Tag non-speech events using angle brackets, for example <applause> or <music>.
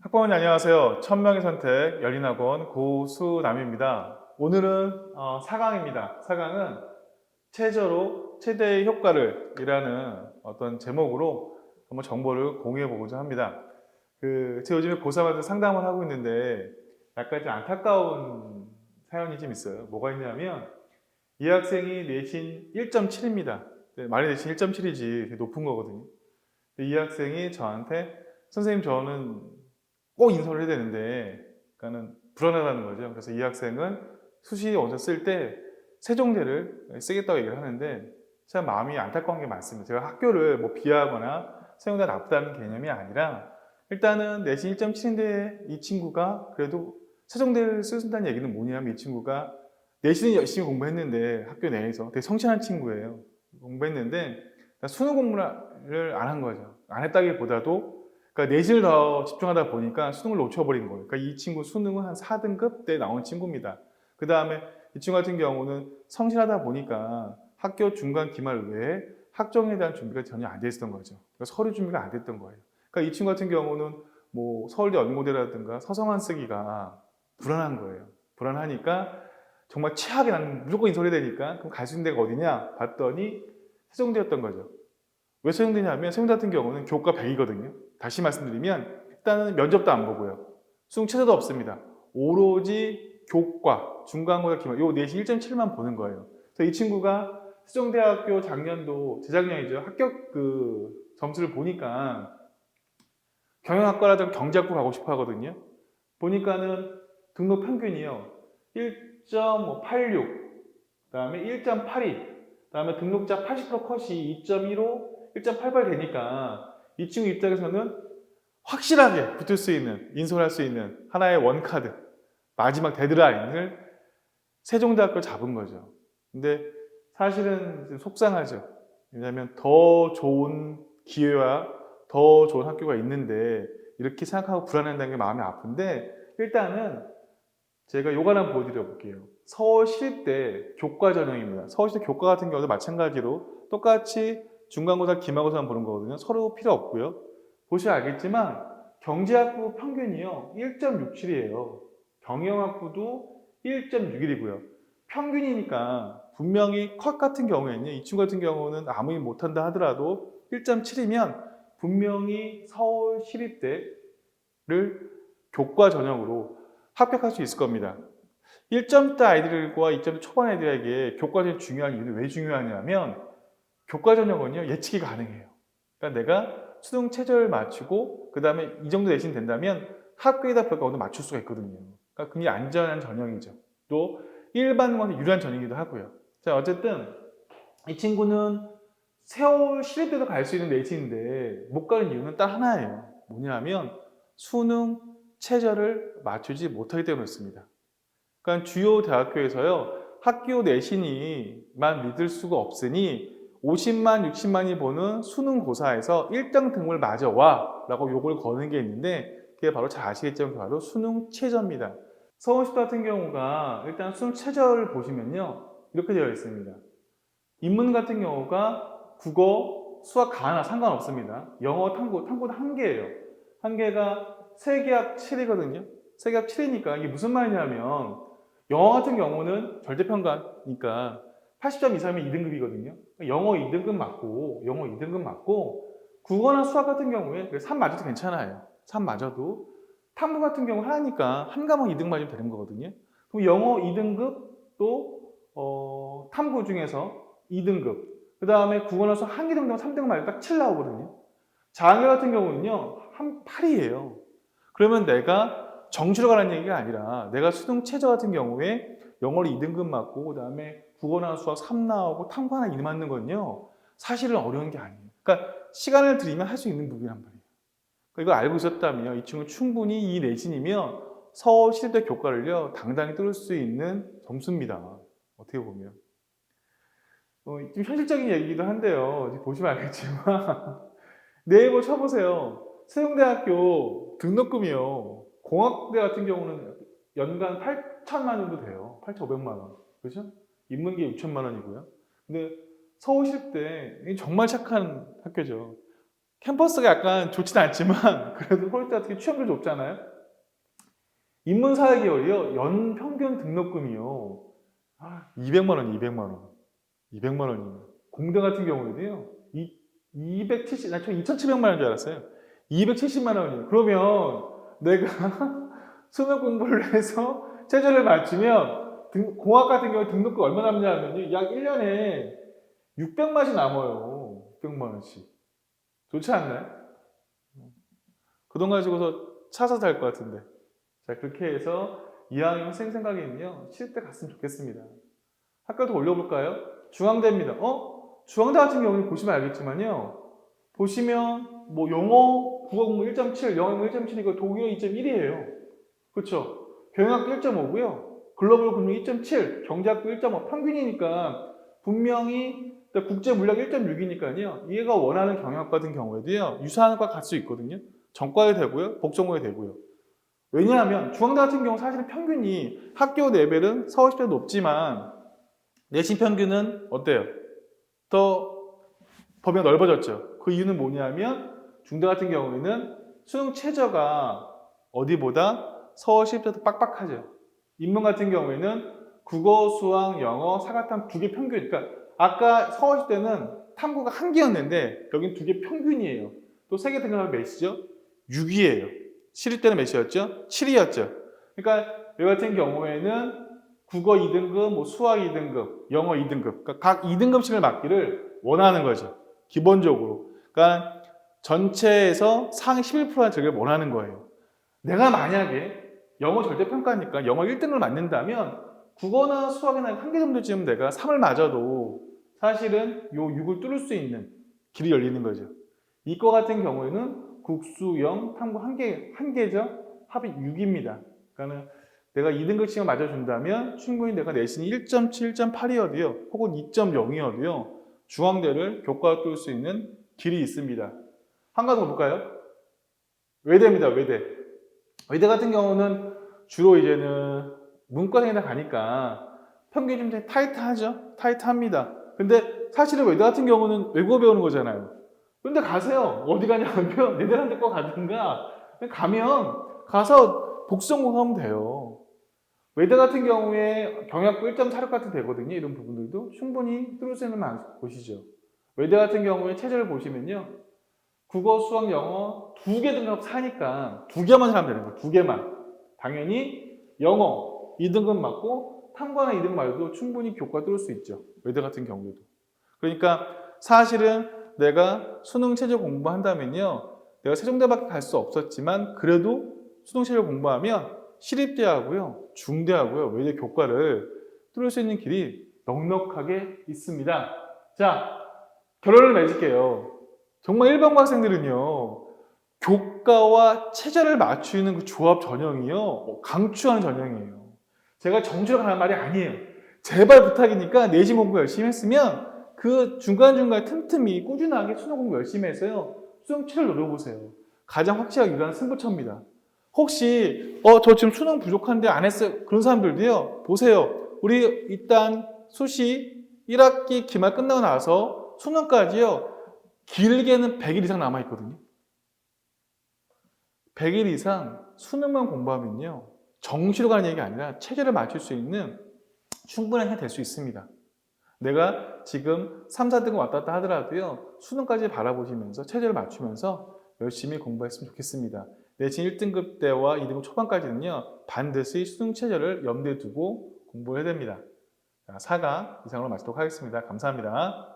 학부모님 안녕하세요. 천명의 선택 열린학원 고수남입니다. 오늘은 어, 4강입니다. 4강은 최저로 최대의 효과를 이라는 어떤 제목으로 한번 정보를 공유해 보고자 합니다. 그, 제가 요즘에 고3한테 상담을 하고 있는데 약간 좀 안타까운 사연이 좀 있어요. 뭐가 있냐면 이 학생이 내신 1.7입니다. 말이 내신 1.7이지 되게 높은 거거든요. 이 학생이 저한테 선생님 저는 꼭 인서를 해야 되는데 그러니까는 불안하다는 거죠. 그래서 이 학생은 수시 원서 쓸 때 세종대를 쓰겠다고 얘기를 하는데 참 마음이 안타까운 게 많습니다. 제가 학교를 뭐 비하하거나 세종대 나쁘다는 개념이 아니라 일단은 내신 1.7인데 이 친구가 그래도 세종대를 쓴다는 얘기는 뭐냐면 이 친구가 내신은 열심히 공부했는데 학교 내에서 되게 성실한 친구예요. 공부했는데 수능 공부를 안 한 거죠. 안 했다기보다도 그러니까 내신을 더 집중하다 보니까 수능을 놓쳐버린 거예요. 그러니까 이 친구 수능은 한 4등급 때 나온 친구입니다. 그 다음에 이 친구 같은 경우는 성실하다 보니까 학교 중간 기말 외에 학종에 대한 준비가 전혀 안돼 있었던 거죠. 그러니까 서류 준비가 안 됐던 거예요. 그러니까 이 친구 같은 경우는 뭐 서울대 연고대라든가 서성한 쓰기가 불안한 거예요. 불안하니까 정말 최악의 나는 무조건 인서울이 되니까 그럼 갈 수 있는 데가 어디냐 봤더니 세종대였던 거죠. 왜 세종대냐면 세종대 같은 경우는 교과 100이거든요. 다시 말씀드리면 일단은 면접도 안 보고요. 수능 최저도 없습니다. 오로지 교과, 중간고사, 기말 요 내신 1.7만 보는 거예요. 그래서 이 친구가 세종대학교 작년도 재작년이죠. 합격 그 점수를 보니까 경영학과라든 경제학부 가고 싶어 하거든요. 보니까는 등록 평균이요. 1.86, 그 다음에 1.82, 그 다음에 등록자 80% 컷이 2.15, 1.88 되니까 이 친구 입장에서는 확실하게 붙을 수 있는, 인솔할 수 있는 하나의 원카드, 마지막 데드라인을 세종대학교 잡은 거죠. 근데 사실은 좀 속상하죠. 왜냐하면 더 좋은 기회와 더 좋은 학교가 있는데 이렇게 생각하고 불안해한다는 게 마음이 아픈데 일단은 제가 요거 하나 보여드려 볼게요. 서울시립대 교과 전형입니다. 서울시립대 교과 같은 경우도 마찬가지로 똑같이 중간고사, 기말고사만 보는 거거든요. 서로 필요 없고요. 보시면 알겠지만 경제학부 평균이요. 1.67이에요. 경영학부도 1.61이고요. 평균이니까 분명히 컷 같은 경우에는요. 이 친구 같은 경우는 아무리 못한다 하더라도 1.7이면 분명히 서울 시립대를 교과 전형으로 합격할 수 있을 겁니다. 1점대 아이들과 2점대 초반 아이들에게 교과 전형이 중요한 이유는 왜 중요하냐면 교과 전형은요 예측이 가능해요. 그러니까 내가 수능 최저를 맞추고 그 다음에 이 정도 내신 된다면 학교에다 어느 맞출 수가 있거든요. 그러니까 굉장히 안전한 전형이죠. 또 일반과는 유리한 전형이기도 하고요. 자 어쨌든 이 친구는 세월 시립대도 갈 수 있는 내신인데 못 가는 이유는 딱 하나예요. 뭐냐면 수능 최저를 맞추지 못하기 때문이었습니다. 그러니까 주요 대학교에서요 학교 내신이만 믿을 수가 없으니 50만, 60만이 보는 수능 고사에서 1등 등을 맞아와 라고 요걸 거는 게 있는데 그게 바로 잘 아시겠지만 바로 수능 최저입니다. 서울시 같은 경우가 일단 수능 최저를 보시면요 이렇게 되어 있습니다. 인문 같은 경우가 국어, 수학, 가나 상관없습니다. 영어, 탐구, 탐구는 한 개예요. 한 개가 세계학 7이거든요. 세계학 7이니까 이게 무슨 말이냐면 영어 같은 경우는 절대평가니까 80점 이상이면 2등급이거든요. 영어 2등급 맞고, 영어 2등급 맞고, 국어나 수학 같은 경우에 3 맞아도 괜찮아요. 3 맞아도. 탐구 같은 경우 하니까 한 과목 2등 맞으면 되는 거거든요. 그럼 영어 2등급 또 어, 탐구 중에서 2등급. 그 다음에 국어나 수학 한개 정도 3등 맞으면 딱 7 나오거든요. 자학년 같은 경우는요, 한 8이에요. 그러면 내가 정시로 가라는 얘기가 아니라 내가 수능 최저 같은 경우에 영어를 2등급 맞고 그 다음에 수학 3 나오고 탐구 하나 2 맞는 건요 사실은 어려운 게 아니에요. 그러니까 시간을 들이면 할 수 있는 부분이란 말이에요. 그러니까 이거 알고 있었다면 이 친구 충분히 이 내신이면 서울시립대 교과를요 당당히 뚫을 수 있는 점수입니다. 어떻게 보면 어, 좀 현실적인 얘기기도 한데요. 보시면 알겠지만 <laughs> 네이버 쳐보세요. 세종대학교 등록금이요. 공학대 같은 경우는 연간 8천만 원도 돼요. 8,500만 원. 그렇죠? 인문계 6천만 원이고요. 근데 서울시립대 정말 착한 학교죠. 캠퍼스가 약간 좋진 않지만 <laughs> 그래도 홀대 같은 게 취업률 높잖아요. 인문사회 계열이요. 연 평균 등록금이요. 200만 원, 200만 원. 200만 원이에요. 공대 같은 경우에도요. 이 270, 나 처음 2,700만 원인 줄 알았어요. 270만 원이에요. 그러면 내가 <laughs> 수능 공부를 해서 최저를 맞추면 등- 공학 같은 경우에 등록금 얼마 남냐면요. 약 1년에 600만 원씩 남아요. 600만 원씩. 좋지 않나요? 그 돈 가지고서 차 사서 살 것 같은데. 자, 그렇게 해서 이왕이면 생 생각에는요, 시립대 갔으면 좋겠습니다. 학교도 올려볼까요? 중앙대입니다. 어? 중앙대 같은 경우는 보시면 알겠지만요, 보시면 뭐 영어 국어 공부 1.7, 영어 공부 1.7이고 독일어 2.1이에요. 그렇죠? 경영학도 1.5고요. 글로벌 금융 2.7, 경제학도 1.5 평균이니까 분명히 그러니까 국제 물리학 1.6이니까요. 얘가 원하는 경영학 같은 경우에도요. 유사한 과 갈 수 있거든요. 전과에 되고요. 복전과에 되고요. 왜냐하면 중앙대 같은 경우 사실은 평균이 학교 레벨은 서울시대 높지만 내신 평균은 어때요? 더 범위가 넓어졌죠. 그 이유는 뭐냐면 중대 같은 경우에는 수능 최저가 어디보다 서울시보다 더 빡빡하죠. 인문 같은 경우에는 국어, 수학, 영어, 사과탐 두 개 평균. 그러니까 아까 서울시 때는 탐구가 한 개였는데 여긴 두 개 평균이에요. 또 세개 등급은 몇이죠? 6이에요. 시립 때는 몇이었죠? 7이었죠. 그러니까 이 같은 경우에는 국어 2등급, 뭐 수학 2등급, 영어 2등급, 그러니까 각 2등급씩을 맞기를 원하는 거죠. 기본적으로. 그러니까 전체에서 상위 11%는 저를 원하는 거예요. 내가 만약에 영어 절대평가니까 영어 1등을 맞는다면 국어나 수학이나 한 개 정도쯤 내가 3을 맞아도 사실은 요 6을 뚫을 수 있는 길이 열리는 거죠. 이거 같은 경우에는 국수, 영, 탐구 한 개, 한 개죠? 합이 6입니다. 그러니까는 내가 2등급씩을 맞아준다면 충분히 내가 내신이 1.7, 1.8이어도요, 혹은 2.0이어도요, 중앙대를 교과로 뚫을 수 있는 길이 있습니다. 한 가지 더 볼까요? 외대입니다, 외대. 외대 같은 경우는 주로 이제는 문과생이나 가니까 평균이 좀 타이트하죠? 타이트합니다. 근데 사실은 외대 같은 경우는 외국어 배우는 거잖아요. 근데 가세요. 어디 가냐면 <laughs> 네덜란드 거 가든가 가면 가서 복수 공부하면 돼요. 외대 같은 경우에 경약고 1.46 같은 되거든요. 이런 부분들도 충분히 뚫을 수 있는 만- 곳이죠. 외대 같은 경우에 체제를 보시면요. 국어, 수학, 영어 두 개 등급 사니까 두 개만 사면 되는 거예요. 두 개만. 당연히 영어 2등급 맞고 탐구하나 2등급 맞아도 충분히 교과 뚫을 수 있죠. 외대 같은 경우에도. 그러니까 사실은 내가 수능 체제 공부한다면요. 내가 세종대밖에 갈 수 없었지만 그래도 수능 체제 공부하면 시립대하고요. 중대하고요. 외대 교과를 뚫을 수 있는 길이 넉넉하게 있습니다. 자, 결론을 맺을게요. 정말 일반고 학생들은요. 교과와 체제를 맞추는 그 조합 전형이요. 어, 강추하는 전형이에요. 제가 정주를 하는 말이 아니에요. 제발 부탁이니까 내신 공부 열심히 했으면 그 중간중간 틈틈이 꾸준하게 수능 공부 열심히 해서요. 수능 체를 노려보세요. 가장 확실하게 유리한 승부처입니다. 혹시 어 저 지금 수능 부족한데 안 했어요. 그런 사람들도요. 보세요. 우리 일단 수시 1학기 기말 끝나고 나서 수능까지요. 길게는 100일 이상 남아 있거든요. 100일 이상 수능만 공부하면요. 정시로 가는 얘기가 아니라 체제를 맞출 수 있는 충분한 해될수 있습니다. 내가 지금 3, 4등급 왔다 갔다 하더라도요. 수능까지 바라보시면서 체제를 맞추면서 열심히 공부했으면 좋겠습니다. 내신 1등급 때와 2등급 초반까지는요. 반드시 수능 체제를 염두에 두고 공부해야 됩니다. 자, 4강 이상으로 마치도록 하겠습니다. 감사합니다.